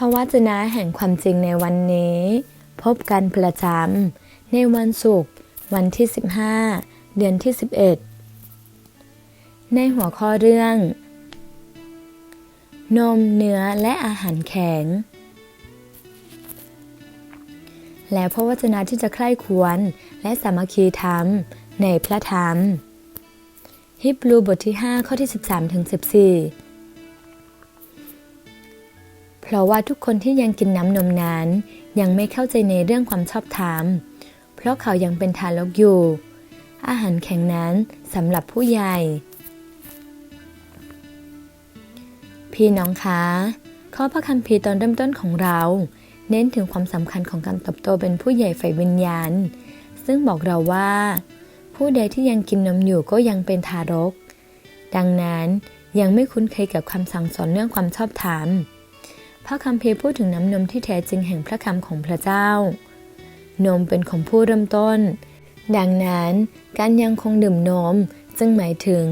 พระวจนะแห่งความจริงในวันนี้ พบกันประจำในวันศุกร์วันที่ 15 เดือนที่ 11 ในหัวข้อเรื่อง นมเนื้อและอาหารแข็ง และพระวจนะที่จะใคร่ควรและสามัคคีธรรมในพระธรรม ฮิบรูบทที่ 5 ข้อที่ 13ถึง14 เพราะว่าทุกคนที่ยังกินน้ำนมนั้น ยังไม่เข้าใจในเรื่องความชอบธรรม เพราะเขายังเป็นทารกอยู่ อาหารแข็งนั้นสำหรับผู้ใหญ่ พี่น้องคะข้อพระคัมภีร์ตอนเริ่มต้นของเรา เน้นถึงความสำคัญของการเติบโตเป็นผู้ใหญ่ฝ่ายวิญญาณ ซึ่งบอกเราว่า ผู้ใดที่ยังกินนมอยู่ก็ยังเป็นทารก ดังนั้นยังไม่คุ้นเคยกับคำสั่งสอนเรื่องความชอบธรรม พระคัมภีร์พูดถึงน้ำนมที่แท้จริงแห่งพระคำของพระเจ้า นมเป็นของผู้เริ่มต้น ดังนั้นการยังคงดื่มนมจึงหมายถึง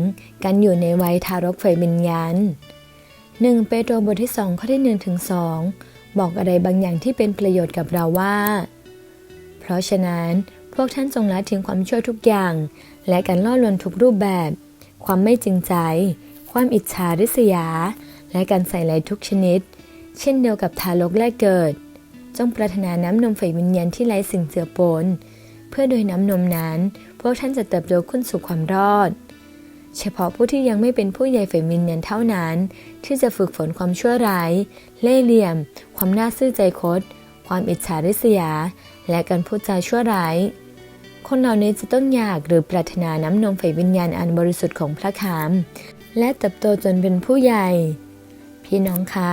การอยู่ในวัยทารกฝ่ายวิญญาณหนึ่งเปโตรบทที่สองข้อที่หนึ่งถึงสองบอกอะไรบางอย่างที่เป็นประโยชน์กับเราว่า เพราะฉะนั้นพวกท่านจงละทิ้งความชั่วทุกอย่าง และการล่อลวงทุกรูปแบบ ความไม่จริงใจ ความอิจฉาริษยา และการใส่ร้ายทุกชนิด เช่นเดียวกับทารกแรกเกิด จงปรารถนาน้ำนมฝ่ายวิญญาณที่ไร้สิ่งเจือปน เพื่อโดยน้ำนมนั้น พวกท่านจะเติบโตขึ้นสู่ความรอด เฉพาะผู้ที่ยังไม่เป็นผู้ใหญ่ฝ่ายวิญญาณเท่านั้น ที่จะฝึกฝนความชั่วร้าย เล่ห์เหลี่ยม ความน่าซื่อใจคด ความอิจฉาริษยา และการพูดจาชั่วร้าย คนเหล่านี้จะต้องอยากหรือปรารถนาน้ำนมฝ่ายวิญญาณอันบริสุทธิ์ของพระคามและเติบโตจนเป็นผู้ใหญ่ พี่น้องคะ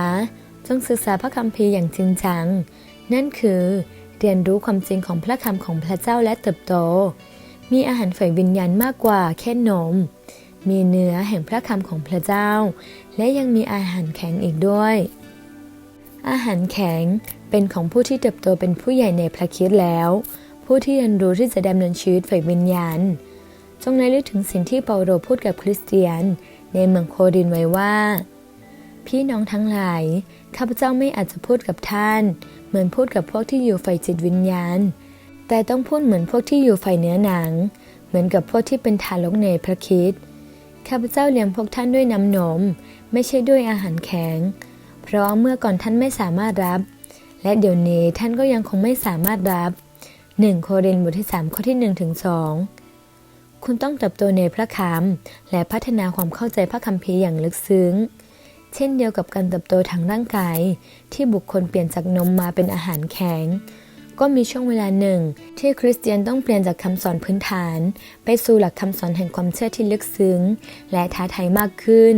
จงศึกษาพระคัมภีร์อย่างจริงจัง นั่นคือ เรียนรู้ความจริงของพระคำของพระเจ้าและเติบโต มีอาหารฝ่ายวิญญาณมากกว่าแค่นม มีเนื้อแห่งพระคำของพระเจ้า และยังมีอาหารแข็งอีกด้วย อาหารแข็งเป็นของผู้ที่เติบโตเป็นผู้ใหญ่ในพระคริสต์แล้ว ผู้ที่เรียนรู้ที่จะดำเนินชีวิตฝ่ายวิญญาณ จงในลึกถึงสิ่งที่เปาโลพูดกับคริสเตียน ในเมืองโครินไว้ว่า พี่น้องทั้งหลาย ข้าพเจ้าไม่อาจจะพูดกับท่าน เหมือนพูดกับพวกที่อยู่ฝ่ายจิตวิญญาณ แต่ต้องพูดเหมือนพวกที่อยู่ฝ่ายเนื้อหนัง เหมือนกับพวกที่เป็นทารกในพระคริสต์ข้าพเจ้าเลี้ยงพวกท่านด้วยน้ำนม ไม่ใช่ด้วยอาหารแข็ง เพราะเมื่อก่อนท่านไม่สามารถรับ และเดี๋ยวนี้ท่านก็ยังคงไม่สามารถรับ 1 โครินธ์บทที่ 3 ข้อที่1ถึง2คุณต้องเติบโตในพระคำและพัฒนาความเข้าใจพระคัมภีร์อย่างลึกซึ้ง เช่นเดียวกับการเติบโตทางร่างกาย ที่บุคคลเปลี่ยนจากนมมาเป็นอาหารแข็ง ก็มีช่วงเวลาหนึ่ง ที่คริสเตียนต้องเปลี่ยนจากคำสอนพื้นฐาน ไปสู่หลักคำสอนแห่งความเชื่อที่ลึกซึ้ง และท้าทายมากขึ้น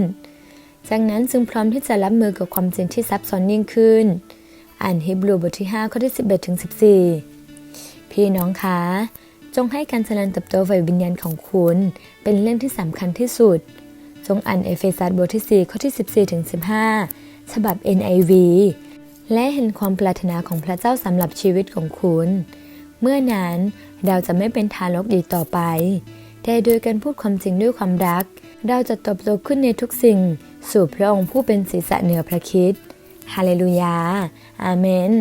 จากนั้นจึงพร้อมที่จะรับมือกับความจริงที่ซับซ้อนยิ่งขึ้น อ่านฮิบรูบทที่ 5 ข้อที่ 11ถึง14 พี่น้องคะจงให้การเจริญเติบโตฝ่ายวิญญาณของคุณ เป็นเรื่องที่สำคัญที่สุด จงอ่านเอเฟซัสบทที่ 4 ข้อที่ 14ถึง15 ฉบับ NIV และเห็นความปรารถนาของพระเจ้าสำหรับชีวิตของคุณ เมื่อนั้นเราจะไม่เป็นทารกอีกต่อไป แต่โดยการพูดความจริงด้วยความรัก เราจะตบโตขึ้นในทุกสิ่ง สู่พระองค์ผู้เป็นศีรษะเหนือพระคริสต์ฮาเลลูยา อาเมน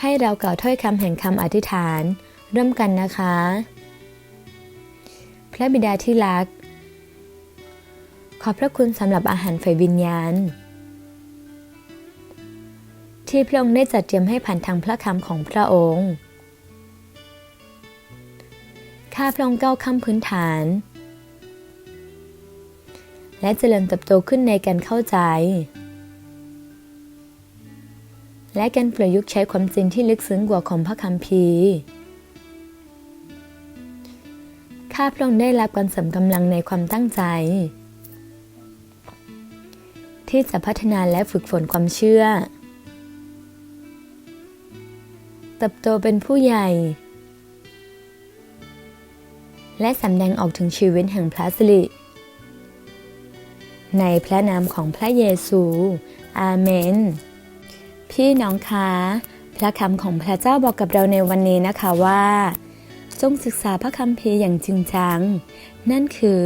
ให้เรากล่าวถ้อยคำแห่งคำอธิษฐาน เริ่มกันนะคะ พระบิดาที่รัก ขอบพระคุณสำหรับอาหารฝ่ายวิญญาณ ที่พระองค์ได้จัดเตรียมให้ผ่านทางพระคำของพระองค์ ข้าพระองค์ก้าวข้ามพื้นฐาน และเจริญเติบโตขึ้นในการเข้าใจ และการประยุกต์ใช้ความจริงที่ลึกซึ้งกว่าของพระคัมภีร์ ข้าพระองค์ได้รับการเสริมกำลังในความตั้งใจ ที่จะพัฒนาและฝึกฝนความเชื่อ เติบโตเป็นผู้ใหญ่ และสำแดงออกถึงชีวิตแห่งพระสิริในพระนามของพระเยซู อาเมน พี่น้องคะ พระคำของพระเจ้าบอกกับเราในวันนี้นะคะว่า จงศึกษาพระคัมภีร์อย่างจริงจัง นั่นคือ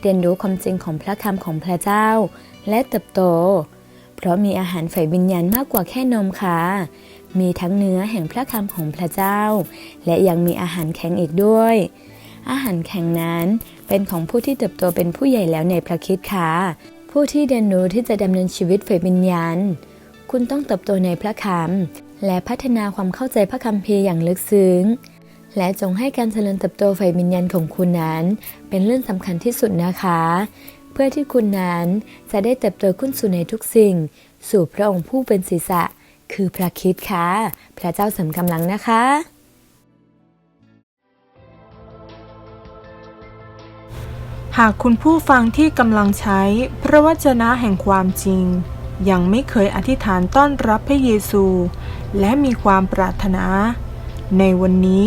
เรียนรู้ความจริงของพระคำของพระเจ้า และเติบโต เพราะมีอาหารฝ่ายวิญญาณมากกว่าแค่นมค่ะ มีทั้งเนื้อแห่งพระคำของพระเจ้า และยังมีอาหารแข็งอีกด้วย อาหารแข็งนั้นเป็นของผู้ที่เติบโตเป็นผู้ใหญ่แล้วในพระคิดค่ะ ผู้ที่เรียนรู้ที่จะดำเนินชีวิตฝ่ายวิญญาณ คุณต้องเติบโตในพระคำและพัฒนาความเข้าใจพระคัมภีร์อย่างลึกซึ้ง และจงให้การเจริญเติบโตฝ่ายวิญญาณของคุณนั้น เป็นเรื่องสำคัญที่สุดนะคะ เพื่อที่คุณนั้นจะได้เติบโตขึ้นสู่ในทุกสิ่ง สู่พระองค์ผู้เป็นศีรษะ คือพระคิดค่ะ พระเจ้าสริมกำลังนะคะหากคุณผู้ฟังที่กำลังใช้พระวจนะแห่งความจริง ยังไม่เคยอธิษฐานต้อนรับพระเยซู และมีความปรารถนา ในวันนี้